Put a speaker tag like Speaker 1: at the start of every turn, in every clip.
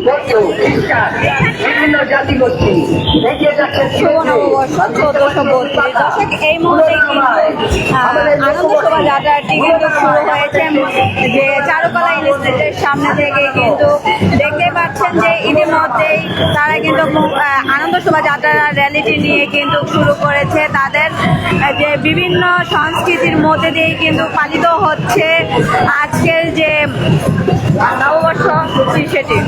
Speaker 1: বৌদ্ধ খ্রিস্টান বিভিন্ন জাতি গোষ্ঠী এগিয়ে
Speaker 2: আনন্দ শোভাযাত্রাটি কিন্তু শুরু হয়েছে। যে, চারুকলা ইনস্টিটিউটের সামনে থেকে কিন্তু যে ইতিমধ্যেই তারা কিন্তু আনন্দ শোভাযাত্রা র্যালিটি নিয়ে কিন্তু শুরু করেছে। তাদের যে বিভিন্ন সংস্কৃতির মধ্যে দিয়ে কিন্তু পালিত হচ্ছে আজকের যে নববর্ষ, সেটি।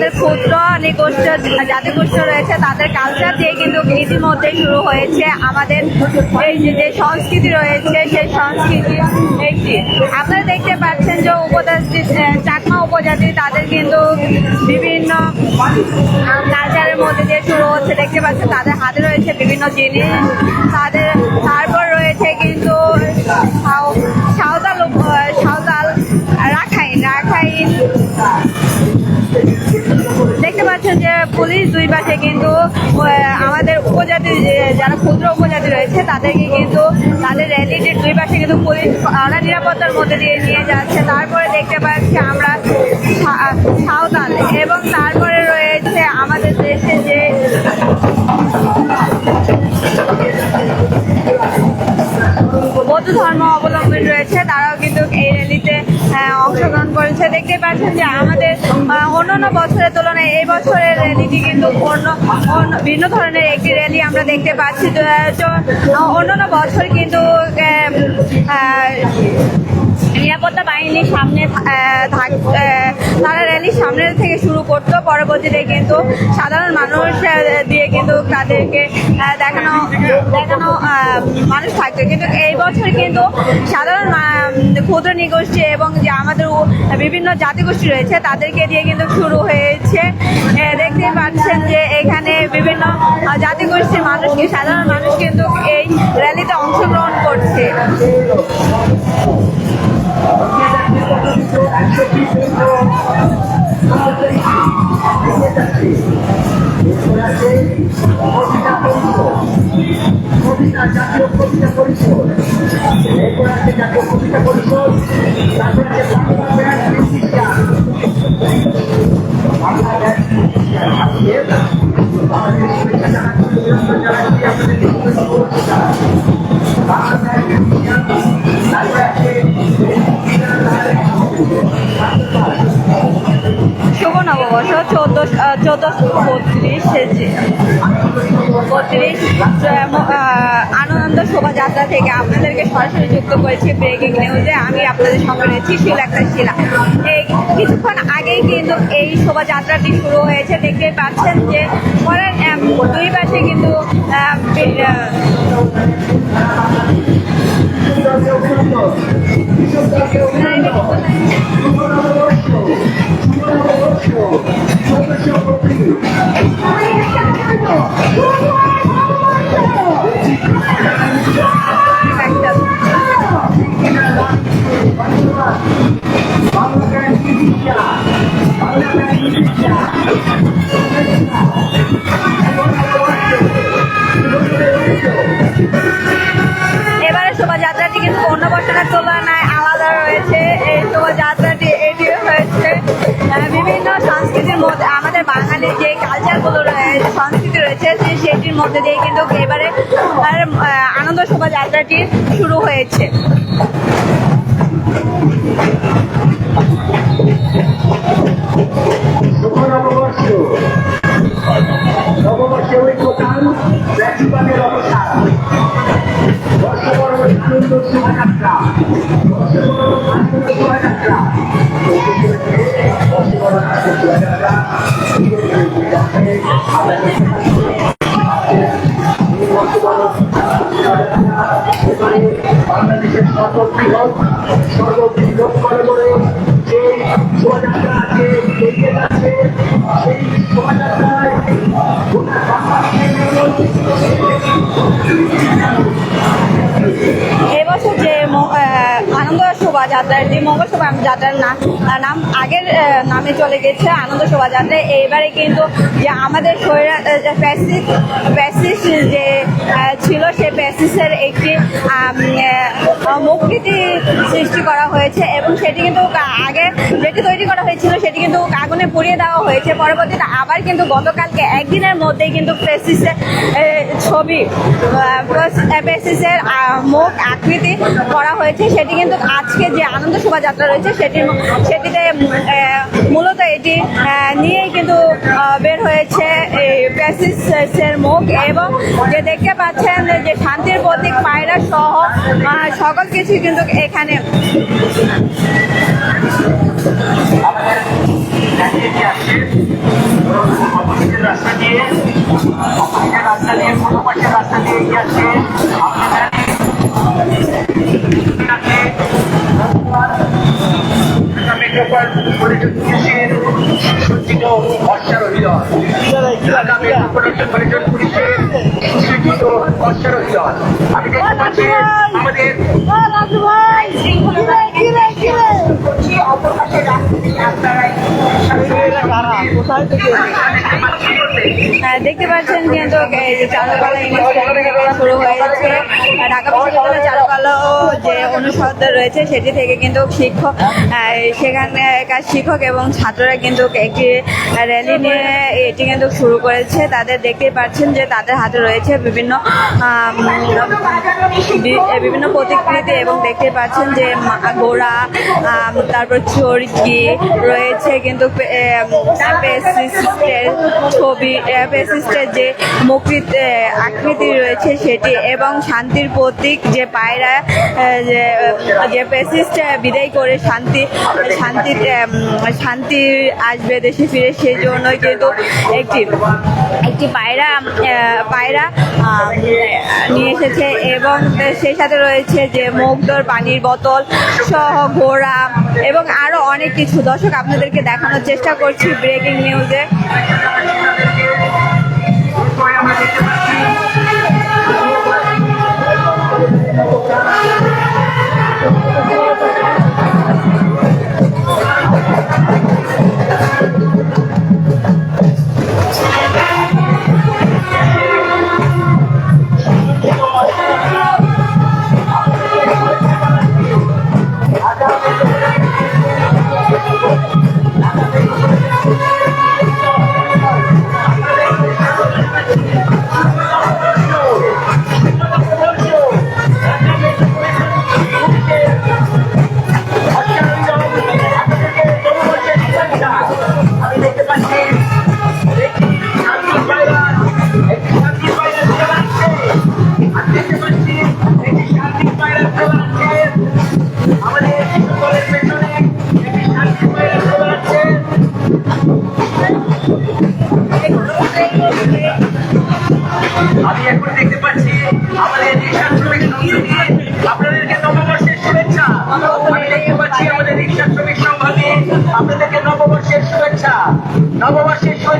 Speaker 2: আমাদের ক্ষুদ্র নিগোষ্ঠ জাতিগোষ্ঠ রয়েছে, তাদের কালচার দিয়ে কিন্তু ইতিমধ্যে শুরু হয়েছে আমাদের এই যে সংস্কৃতি রয়েছে, সেই সংস্কৃতি একটি। আপনারা দেখতে পাচ্ছেন যে উপজাতি চাকমা উপজাতি, তাদের কিন্তু বিভিন্ন কালচারের মধ্যে দিয়ে শুরু হচ্ছে। দেখতে পাচ্ছেন তাদের হাতে রয়েছে বিভিন্ন জিনিস, তাদের তারপর পুলিশ দুই পাশে কিন্তু আমাদের উপজাতি যারা ক্ষুদ্র উপজাতি রয়েছে, তাদেরকে কিন্তু তাদের র্যালিটির দুই পাশে কিন্তু পুলিশ কড়া নিরাপত্তার মধ্যে দিয়ে নিয়ে যাচ্ছে। তারপরে দেখতে পাচ্ছি আমরা সাঁওতাল এবং তারপরে রয়েছে আমাদের দেশে যে বৌদ্ধ ধর্ম অবলম্বন রয়েছে, তারাও করেছে দেখতে পাচ্ছেন যে আমাদের অন্যান্য বছরের তুলনায় এই বছরের র্যালিটি কিন্তু অন্য ভিন্ন ধরনের একটি র্যালি আমরা দেখতে পাচ্ছি। অন্যান্য বছর কিন্তু বাহিনীর সামনে তারা র্যালির সামনে থেকে শুরু করতো, পরবর্তীতে কিন্তু সাধারণ মানুষ দিয়ে কিন্তু তাদেরকে দেখানো দেখানো মানুষ থাকতো। কিন্তু এই বছর কিন্তু সাধারণ ক্ষুদ্র নিগোষ্ঠী এবং যে আমাদের বিভিন্ন জাতিগোষ্ঠী রয়েছে, তাদেরকে দিয়ে কিন্তু শুরু হয়েছে। দেখতে পাচ্ছেন যে এখানে বিভিন্ন জাতিগোষ্ঠীর মানুষকে, সাধারণ মানুষ কিন্তু এই র্যালিতে অংশগ্রহণ করছে।
Speaker 1: জাতীয় কবিতা পরিষদ এরপর আছে জাতীয় কবিতা পরিষদ তারপর আছে বাংলা ব্যাংক
Speaker 2: আনন্দ শোভাযাত্রা থেকে আপনাদেরকে সরাসরি যুক্ত করেছি ব্রেকিং নিউজে আমি আপনাদের সঙ্গে রয়েছি, শিলা একটা শিলা। এই কিছুক্ষণ আগেই কিন্তু এই শোভাযাত্রাটি শুরু হয়েছে। দেখতে পাচ্ছেন যে পরের দুই পাশে কিন্তু রয়েছে সেটির মধ্যে দিয়ে কিন্তু এবারে আনন্দ শোভাযাত্রাটি শুরু হয়েছে।
Speaker 1: আনন্দ
Speaker 2: শোভা যে মঙ্গল শোভাযাত্রার নাম নাম আগের নামে চলে গেছে আনন্দ শোভাযাত্রা। এবারে কিন্তু যে আমাদের শরীরে প্যাসিস প্যাসিস যে ছিল সে প্যাসিসের একটি মুক্তি সৃষ্টি করা হয়েছে এবং সেটি কিন্তু আগে যেটি তৈরি করা সেটি কিন্তু আগুনে পুড়িয়ে দেওয়া হয়েছে। পরবর্তীতে আবার কিন্তু গতকালকে একদিনের মধ্যেই কিন্তু প্রেসিসের ছবি প্রেসিসের মুখ আকৃতি করা হয়েছে। সেটি কিন্তু আজকে যে আনন্দ শোভাযাত্রা রয়েছে, সেটি সেটিতে মূলত এটি নিয়েই কিন্তু বের হয়েছে প্রেসিসের মুখ এবং যে দেখতে পাচ্ছেন যে শান্তির প্রতীক পায়রা সহ সকল কিছু কিন্তু এখানে
Speaker 1: অপোজিটের রাস্তা দিয়ে রাস্তা দিয়ে পূর্ব পাশের রাস্তা দিয়ে এগিয়ে আসছে পুলিশের সজ্জিত অশ্বারোহীদল ঢাকা মেট্রোপলিটন পর্যটন পুলিশের সজ্জিত অশ্বারোহীদল আমি দেখতে পাচ্ছি আমাদের পাশে রাস্তা দিয়ে আপনারাই
Speaker 2: আহ, দেখতে পাচ্ছেন কিন্তু চারুকলা স্কুল শুরু হয়েছে ঢাকা বিশ্ববিদ্যালয়ের চারুকলা যে অনুষদ রয়েছে সেটি থেকে কিন্তু শিক্ষক আহ, সেখানকার শিক্ষক এবং ছাত্ররা কিন্তু একটি র্যালি নিয়ে এটি কিন্তু শুরু করেছে। তাদের দেখতেই পাচ্ছেন যে তাদের হাতে রয়েছে বিভিন্ন বিভিন্ন প্রতিকৃতি এবং দেখতে পাচ্ছেন যে ঘোড়া তারপর চরকি রয়েছে কিন্তু ছবি পেসিস্টের যে মুকৃত আকৃতি রয়েছে সেটি এবং শান্তির প্রতীক যে পায়রা যে পেসিস্ট বিদায় করে শান্তি শান্তি শান্তি আসবে দেশে ফিরে সেই জন্যই কিন্তু একটি একটি পায়রা পায়রা নিয়ে এসেছে এবং সেই সাথে রয়েছে যে মুগ্ধর পানির বোতল সহ ঘোড়া এবং আরও অনেক কিছু। দর্শক, আপনাদেরকে দেখানোর চেষ্টা করছি ব্রেকিং নিউজে।
Speaker 1: এরপরে আমরা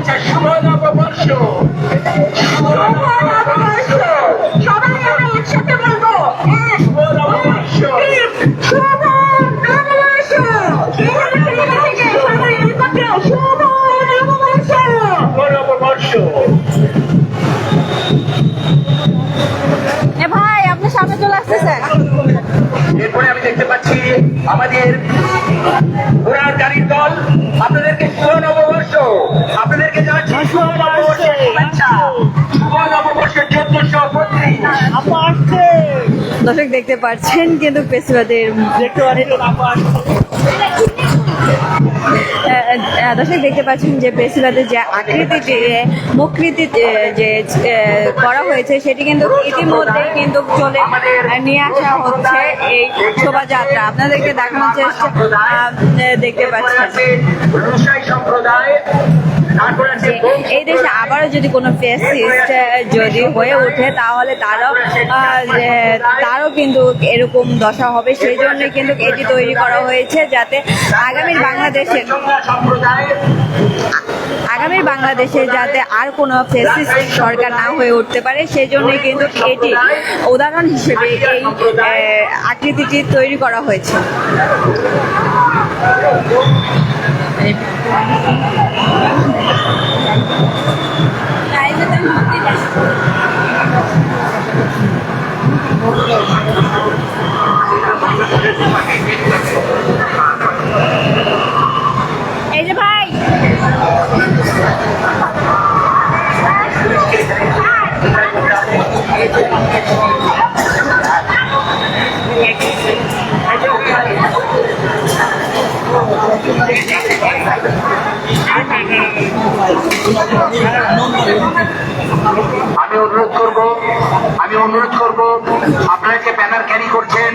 Speaker 1: নববর্ষের শুভ নববর্ষ শুভ নববর্ষ
Speaker 3: সবাই আমরা একসাথে বলব
Speaker 1: শুভ নববর্ষ
Speaker 3: শুভ নববর্ষ এই আমাদের লেখা থেকে সবাই একত্রে শুভ নববর্ষ
Speaker 1: শুভ নববর্ষ
Speaker 2: ভাই আপনি সামনে চলে আসতেছেন।
Speaker 1: এরপরে আমি দেখতে পাচ্ছি আমাদের
Speaker 2: দর্শক দেখতে পাচ্ছেন, কিন্তু পেশিবাদের দর্শক দেখতে পাচ্ছেন যে পেশিবাদের যে আকৃতি মুকৃতি, যে- করা হয়েছে, সেটি কিন্তু ইতিমধ্যেই কিন্তু চলে নিয়ে আসা হচ্ছে এই শোভাযাত্রা। আপনাদেরকে দেখানোর চেষ্টা দেখতে পাচ্ছেন।
Speaker 1: সম্প্রদায়
Speaker 2: এই দেশে আবারও যদি কোনো ফেসিস্ট যদি হয়ে ওঠে, তাহলে তারাও তারও কিন্তু এরকম দশা হবে। সেই জন্য কিন্তু এটি তৈরি করা হয়েছে যাতে আগামী বাংলাদেশে
Speaker 1: সম্প্রদায়
Speaker 2: আগামী বাংলাদেশে যাতে আর কোনো ফেসিস্ট সরকার না হয়ে উঠতে পারে, সেই জন্যই কিন্তু এটি উদাহরণ হিসেবে এই আকৃতিটি তৈরি করা হয়েছে। এই
Speaker 1: অনুরোধ করব, আমি অনুরোধ করব, আপনারা যে ব্যানার ক্যারি করছেন,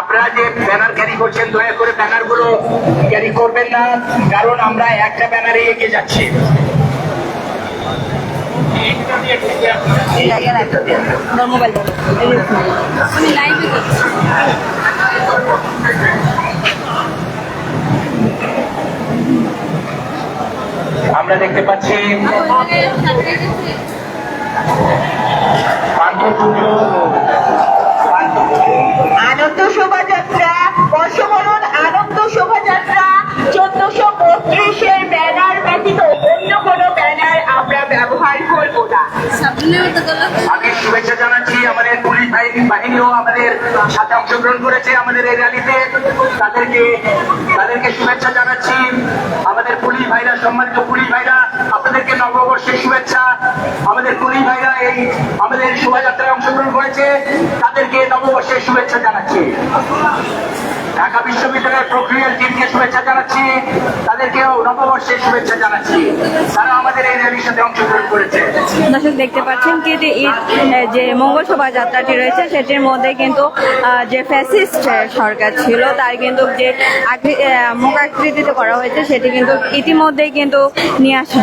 Speaker 1: আপনারা যে ব্যানার ক্যারি করছেন, দয়া করে ব্যানারগুলো ক্যারি করবেন না, কারণ আমরা একটা ব্যানারে এগিয়ে যাচ্ছি। আমরা দেখতে পাচ্ছি
Speaker 3: আনন্দ শোভাযাত্রা বর্ষবরণ আনন্দ শোভাযাত্রা চোদ্দশো বত্রিশের ব্যানার ব্যতীত অন্য কোনো ব্যানার আমরা ব্যবহার করব না।
Speaker 1: আমি শুভেচ্ছা জানাচ্ছি আমাদের পুলিশ বাহিনী বাহিনীও আমাদের সাথে অংশগ্রহণ করেছে আমাদের এই র্যালিতে। তাদেরকে তাদেরকে শুভেচ্ছা জানাচ্ছি। আমাদের পুলিশ ভাইরা সম্মানিত পুলিশ ভাইরা আপনাদেরকে নববর্ষের শুভেচ্ছা। আমাদের পুলিশ ভাইরা এই আমাদের শোভাযাত্রায় অংশগ্রহণ করেছে তাদেরকে নববর্ষের শুভেচ্ছা জানাচ্ছি। ঢাকা বিশ্ববিদ্যালয়ের প্রক্রিয়ার টিমকে শুভেচ্ছা জানাচ্ছি তাদেরকেও নববর্ষের শুভেচ্ছা জানাচ্ছি। তারা আমাদের এই র্যালির সাথে অংশগ্রহণ করেছে।
Speaker 2: দর্শক দেখতে পাচ্ছেন কি যে যে মঙ্গল শোভাযাত্রাটি রয়েছে সেটির মধ্যে কিন্তু যে ফ্যাসিস্ট সরকার ছিল তার কিন্তু যে আকৃ- আহ, মুখ আকৃতিতে করা হয়েছে সেটি কিন্তু ইতিমধ্যেই কিন্তু নিয়ে আসা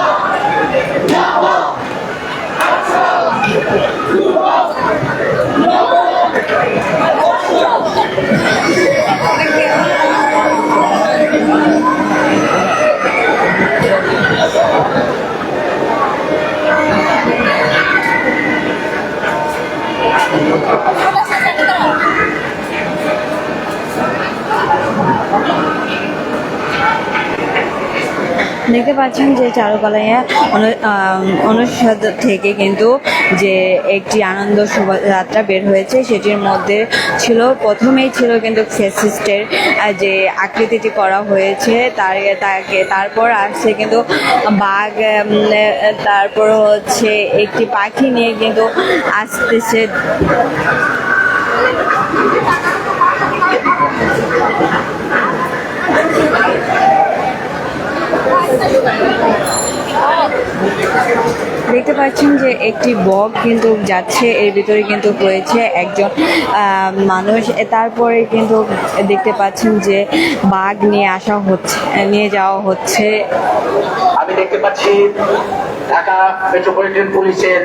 Speaker 4: Thank you.
Speaker 2: দেখতে পাচ্ছেন যে আম, অনুষদ থেকে কিন্তু যে একটি আনন্দ শোভাযাত্রা বের হয়েছে সেটির মধ্যে ছিল প্রথমেই ছিল কিন্তু ফেসিস্টের যে আকৃতিটি করা হয়েছে তার তাকে তারপর আসছে কিন্তু বাঘ তারপর হচ্ছে একটি পাখি নিয়ে কিন্তু আসতেছে। দেখতে পাচ্ছেন যে একটি বক কিন্তু যাচ্ছে, এর ভিতরে কিন্তু রয়েছে একজন মানুষ। তারপরে কিন্তু দেখতে পাচ্ছেন যে বাঘ নিয়ে আসা হচ্ছে, নিয়ে যাওয়া হচ্ছে।
Speaker 1: আমি দেখতে পাচ্ছি ঢাকা মেট্রোপলিটন পুলিশের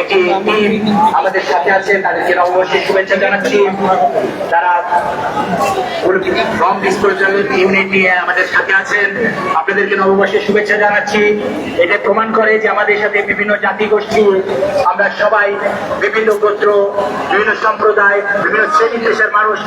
Speaker 1: একটি টিম আমাদের সাথে আছে, তাদেরকে নববর্ষের শুভেচ্ছা জানাচ্ছি। তারা আমাদের সাথে আছেন, আপনাদেরকে নববর্ষের শুভেচ্ছা জানাচ্ছি। এটা প্রমাণ করে যে আমাদের সাথে বিভিন্ন জাতি গোষ্ঠী, আমরা সবাই বিভিন্ন গোত্র, বিভিন্ন সম্প্রদায়, বিভিন্ন শ্রেণি পেশার মানুষ।